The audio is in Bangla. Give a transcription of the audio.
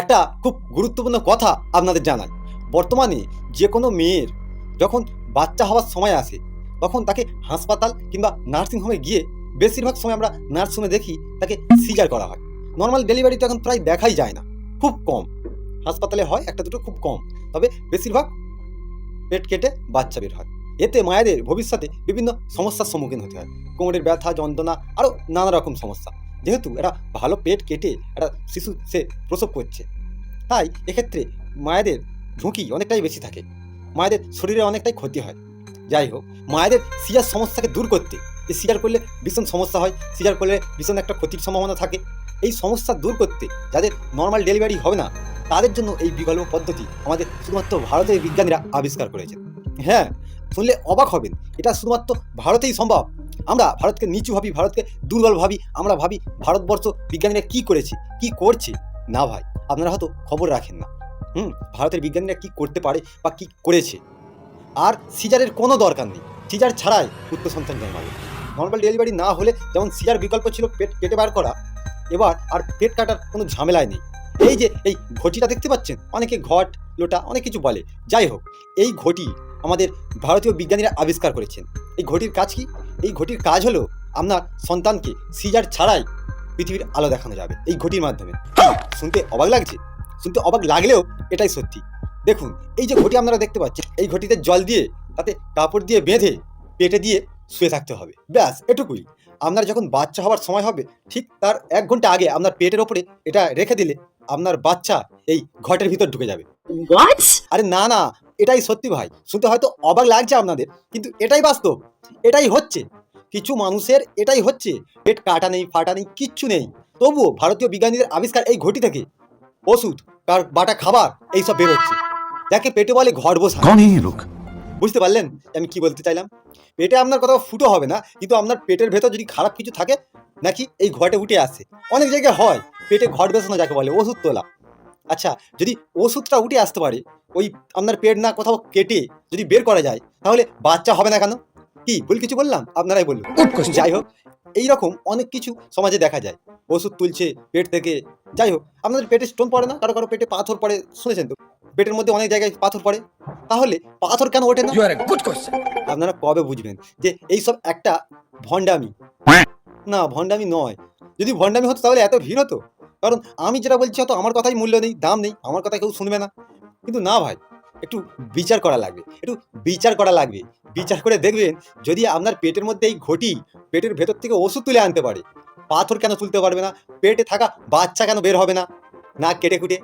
একটা খুব গুরুত্বপূর্ণ কথা আপনাদের জানাই। বর্তমানে যে কোনো মেয়ের যখন বাচ্চা হওয়ার সময় আসে, তখন তাকে হাসপাতাল কিংবা নার্সিংহোমে গিয়ে বেশিরভাগ সময় আমরা নার্সিংহোমে দেখি তাকে সিজার করা হয়। নর্মাল ডেলিভারি তো এখন প্রায় দেখাই যায় না, খুব কম। হাসপাতালে হয়, একটা দুটো খুব কম। তবে বেশিরভাগ পেট কেটে বাচ্চা বের হয়। এতে মায়েদের ভবিষ্যতে বিভিন্ন সমস্যার সম্মুখীন হতে হয়। কোমরের ব্যথা, যন্ত্রণা, আরও নানা রকম সমস্যা। যেহেতু এরা ভালো পেট কেটে একটা শিশু সে প্রসব করছে, তাই এক্ষেত্রে মায়েদের ঝুঁকি অনেকটাই বেশি থাকে। মায়েদের শরীরে অনেকটাই ক্ষতি হয়। যাই হোক, মায়েদের সিজার সমস্যাকে দূর করতে যে সিজার করলে ভীষণ সমস্যা হয় সিজার করলে ভীষণ একটা ক্ষতির সম্ভাবনা থাকে। এই সমস্যা দূর করতে যাদের নর্মাল ডেলিভারি হবে না, তাদের জন্য এই বিকল্প পদ্ধতি আমাদের শুধুমাত্র ভারতের বিজ্ঞানীরা আবিষ্কার করেছেন। হ্যাঁ শুনলে অবাক হবেন, এটা শুধুমাত্র ভারতেই সম্ভব। আমরা ভারতকে নিচু ভাবি, ভারতকে দুর্বল ভাবি, আমরা ভাবি ভারতবর্ষ বিজ্ঞানীরা কি করেছে, কি করছে? না ভাই, আপনারা হয়তো খবর রাখেন না। হুম, ভারতের বিজ্ঞানীরা কি করতে পারে বা কি করেছে? আর সিজারের কোনো দরকার নেই। সিজার ছাড়াই পুত্র সন্তান জন্মাবে নর্মাল ডেলিভারি না হলে যেমন সিজার বিকল্প ছিল পেট কেটে বার করা, এবার আর পেট কাটার কোনো ঝামেলাই নেই। এই যে, এই ঘটিটা দেখতে পাচ্ছেন? অনেকে ঘট, লোটা, অনেক কিছু বলে। যাই হোক, এই ঘটি আমাদের ভারতীয় বিজ্ঞানীরা আবিষ্কার করেছেন। এই ঘটির কাজ কি? এই ঘটির কাজ হলো আপনার সন্তানকে সিজার ছাড়াই পৃথিবীর আলো দেখানো যাবে এই ঘটির মাধ্যমে। শুনতে অবাক লাগছে? শুনতে অবাক লাগলেও এটাই সত্যি। দেখুন এই যে ঘটি আপনারা দেখতে পাচ্ছেন এই ঘটিতে জল দিয়ে তাতে কাপড় দিয়ে বেঁধে পেটে দিয়ে শুয়ে থাকতে হবে। ব্যাস এটুকুই। আপনার যখন বাচ্চা হওয়ার সময় হবে ঠিক তার এক ঘণ্টা আগে আপনার পেটের ওপরে এটা রেখে দিলে আপনার বাচ্চা এই ঘটের ভিতর ঢুকে যাবে। আরে না না এটাই সত্যি ভাই। শুনতে হয়তো অবাক লাগছে আপনাদের কিন্তু এটাই বাস্তব এটাই হচ্ছে। কিছু মানুষের এটাই হচ্ছে পেট কাটা নেই ফাটা নেই কিচ্ছু নেই। তবুও ভারতীয় বিজ্ঞানীদের আবিষ্কার এই ঘটি থেকে। ওষুধ কার বাটা খাবার এইসব বেরোচ্ছে। যাকে পেটে বলে ঘর বসা। লোক? বুঝতে পারলেন? আমি কি বলতে চাইলাম? পেটে আপনার কথা ফুটো হবে না কিন্তু আপনার পেটের ভেতর যদি খারাপ কিছু থাকে নাকি এই ঘটে উঠে আসে? অনেক জায়গায় হয় পেটে ঘট বেসানো যাকে বলে ওষুধ তোলা। আচ্ছা যদি ওষুধটা উঠে আসতে পারে ওই আপনার পেট না কোথাও কেটে যদি বের করা যায় তাহলে বাচ্চা হবে না কেন? কি ভুল কিছু বললাম? আপনারাই বলুন। যাই হোক এই রকম অনেক কিছু সমাজে দেখা যায়। ওষুধ তুলছে পেট থেকে যাই হোক আপনাদের পেটে স্টোন পড়ে না? কারও কারও পেটে পাথর পড়ে শুনেছেন তো? পেটের মধ্যে অনেক জায়গায় পাথর পড়ে। তাহলে পাথর কেন ওঠে না. আপনারা কবে বুঝবেন যে এইসব একটা ভণ্ডামি? না ভণ্ডামি নয়। যদি ভণ্ডামি হতো তাহলে এত ভিড় হতো কারণ আমি যেটা বলছি, হয়তো আমার কথাই মূল্য নেই, দাম নেই, আমার কথা কেউ শুনবে না। কিন্তু না ভাই, একটু বিচার করা লাগবে, একটু বিচার করা লাগবে। বিচার করে দেখবেন, যদি আপনার পেটের মধ্যে এই ঘটি পেটের ভেতর থেকে ওষুধ তুলে আনতে পারে, পাথর কেন তুলতে পারবে না? পেটে থাকা বাচ্চা কেন বের হবে না? না কেটে কুটে।